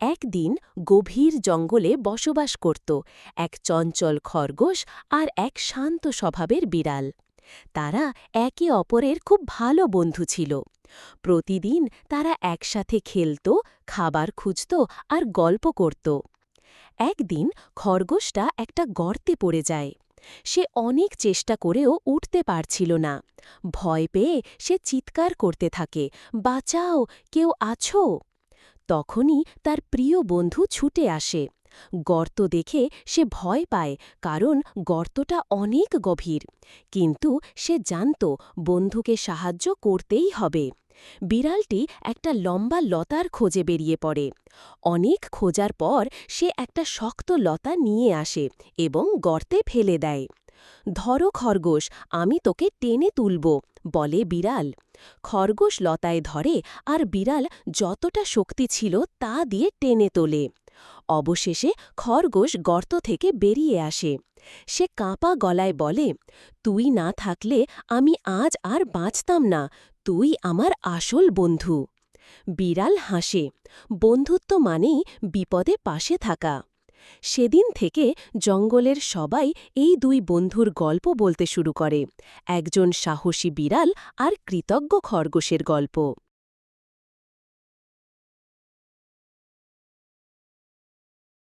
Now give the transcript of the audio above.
একদিন গভীর জঙ্গলে বসবাস করত এক চঞ্চল খরগোশ আর এক শান্ত স্বভাবের বিড়াল। তারা একে অপরের খুব ভালো বন্ধু ছিল। প্রতিদিন তারা একসাথে খেলত, খাবার খুঁজত আর গল্প করত। একদিন খরগোশটা একটা গর্তে পড়ে যায়। সে অনেক চেষ্টা করেও উঠতে পারছিল না। ভয় পেয়ে সে চিৎকার করতে থাকে, বাঁচাও, কেউ আছো? তখনই তার প্রিয় বন্ধু ছুটে আসে। গর্ত দেখে সে ভয় পায়, কারণ গর্তটা অনেক গভীর। কিন্তু সে জানত বন্ধুকে সাহায্য করতেই হবে। বিড়ালটি একটা লম্বা লতার খোঁজে বেরিয়ে পড়ে। অনেক খোঁজার পর সে একটা শক্ত লতা নিয়ে আসে এবং গর্তে ফেলে দেয়। ধরো খরগোশ, আমি তোকে টেনে তুলব বলে বিড়াল। খরগোশ লতায় ধরে আর বিড়াল যতটা শক্তি ছিল তা দিয়ে টেনে তোলে। অবশেষে খরগোশ গর্ত থেকে বেরিয়ে আসে। সে কাঁপা গলায় বলে, তুই না থাকলে আমি আজ আর বাঁচতাম না, তুই আমার আসল বন্ধু। বিড়াল হাসে, বন্ধুত্ব মানেই বিপদে পাশে থাকা। সেদিন থেকে জঙ্গলের সবাই এই দুই বন্ধুর গল্প বলতে শুরু করে। একজন সাহসী বিড়াল আর কৃতজ্ঞ খরগোশের গল্প।